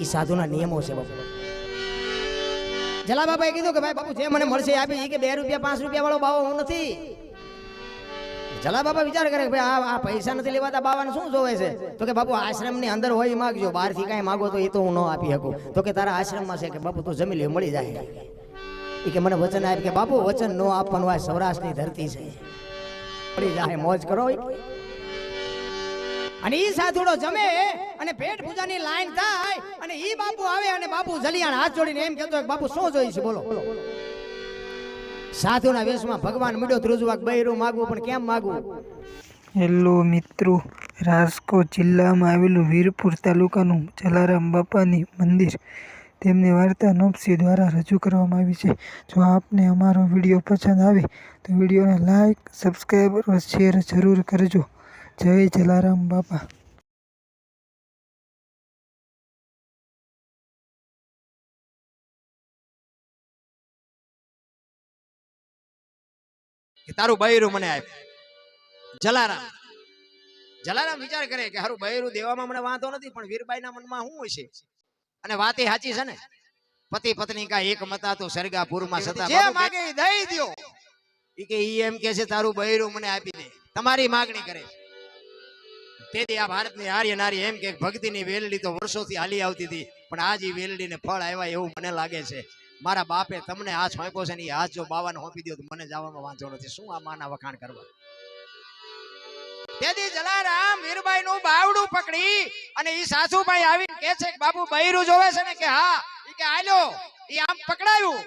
ઈ સાધુના નિયમો છે બાપુ. જલા બાબાએ કીધું કે, ભાઈ બાપુ, જે મને મળશે એ આપી. કે, બે રૂપિયા, પાંચ રૂપિયા વાળો બાવો હું નથી. જલા બાપા વિચાર કરે ભાઈ, આ આ પૈસા નથી લેવાતા બાવાને શું જોવે છે? તો કે, બાપુ, આશ્રમની અંદર હોય ઈ માગજો. બહારથી કાંઈ માગો તો એ તો હું ન આપી શકું. તો કે, તારા આશ્રમમાં છે. કે, બાપુ, તું જમી લે, મળી જાય. એ કે, મને વચન આપ. કે, બાપુ, વચન ન આપવાનું આ સૌરાષ્ટ્રની ધરતી છે. મળી જાય, મોજ કરો. અને ઈ સાધુડો જમે અને પેટ પૂજાની લાઈન થાય અને ઈ બાપુ આવે અને બાપુ જલિયાણ હાથ જોડીને એમ કહેતો બાપુ શું જોઈશે બોલો. સાધુના વેશમાં ભગવાન મળ્યો ધ્રુજવાક બૈરું માગવું, પણ કેમ માગવું? હેલો મિત્રો, રાજકોટ જિલ્લામાં આવેલું વીરપુર તાલુકાનું જલારામ બાપાની મંદિર. તેમની વાર્તા નોપસી દ્વારા રજૂ કરવામાં આવી છે. જો આપને અમારો વીડિયો પસંદ આવે તો વિડીયોને લાઇક સબસ્ક્રાઈબ શેર જરૂર કરજો. જય જલારામ બાપા. કે તારું બૈરું મને આપ જલારામ. જલારામ વિચાર કરે કે હારું બૈરું દેવામાં મને વાંધો નથી પણ વીરબાઈના મનમાં શું હશે? અને વાત એ સાચી છે ને? પતિ પત્ની કા એક મતા તો સરગાપુરમાં સતા જે માગે એ દઈ દયો. ઈ કે ઈ એમ કે છે તારું બૈરું મને આપી દે. તમારી માગણી કરે. છે તેથી આ ભારતની આર્ય નારી એમ કે ભક્તિની વેલડી તો વર્ષોથી હાલી આવતી હતી, પણ આજ એ વેલડીને ફળ આવ્યા એવું મને લાગે છે. મારા બાપે તમને આ સોંપ્યો છે ને એ હાથ જો બાવાને હોપી દો તો મને જવામાં વાંધો નથી. શું આ માના વખાણ કરવા? તેથી જલારામ વીરબાઈ નું બાવડું પકડી અને ઈ સાસુભાઈ આવીને કે છે કે બાપુ બૈરું જોવે છે ને કે હા, ઈ કે આલ્યો, ઈ આમ પકડાયું.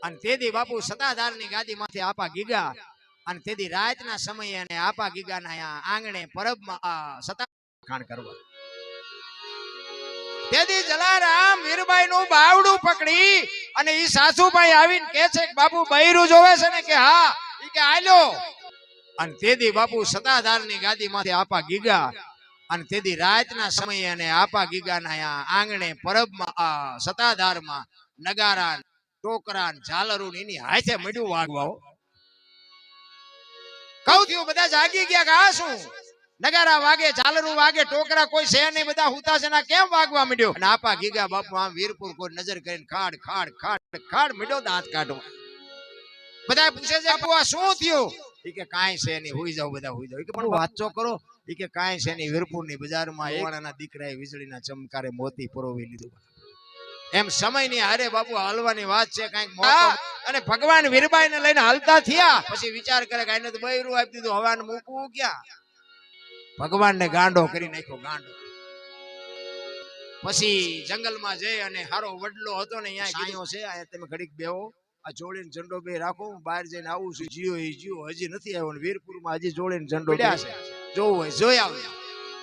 અને તેથી બાપુ સતાધારની ગાદી માંથી આપા ગીગા અને તેથી રાતના સમયે અને આપા ગીગાના આંગણે પરબમાં સતા કરવા. તેથી જલારામ વીરબાઈ નું બાવડું પકડી અને ઈ સાસુભાઈ આવીને કે છે કે બાપુ બૈરું જોવે છે ને કે હા, ઈ કે આલ્યો. અને તેથી બાપુ સતાધારની ગાદીમાંથી આપા ગીગા અને તેથી રાતના સમયે અને આપા ગીગાના અહીંયા આંગણે પરબમાં, આ સતાધારમાં નગારા ટોકરા ને ઝાલરું એની હાથે મળ્યું વાગવા કહું થયું બધા જાગી ગયા કે આ શું? નગારા વાગે ઝાલરું વાગે ટોકરા કોઈ છે નહીં બધા હુતા છે ને કેમ વાગવા માંડ્યો? અને આપા ગીગા બાપુ આમ વીરપુર કોઈ નજર કરીને ખાડ ખાડ ખાડ ખાડ મીડો દાંત કાઢો. બધા પૂછે છે બાપુ આ શું થયું? ઈ કે કાંઈ છે નહીં હોઈ જાવ બધા હોઈ જાવ કે પણ વાંચો કરો. ઈ કે કાંઈ છે નહીં વીરપુરની બજારમાં એકવાણાના દીકરાએ વીજળીના ચમકારે મોતી પરોવી લીધું. એમ સમયની હારે બાપુ હાલવાની વાત છે કંઈક અને ભગવાન વીરબાઈ ને લઈને હાલતા થયા. પછી વિચાર કરે કે એને તો બૈરું આપી દીધું હવાને મૂકવું ક્યાં? ભગવાન ને ગાંડો કરી નાખ્યો ગાંડો. પછી જંગલમાં જઈ અને હારો વડલો હતો ને અહીંયા સાયો છે અહીંયા તમે ઘડીક બેહો. આ જોડીને ઝંડો બે રાખો હું બહાર જઈને આવું છું. જીઓ એ જીઓ હજી નથી આવ્યો વીરપુરમાં હજી જોડીને ઝંડો છે. જોવું હોય જોઈ આવજો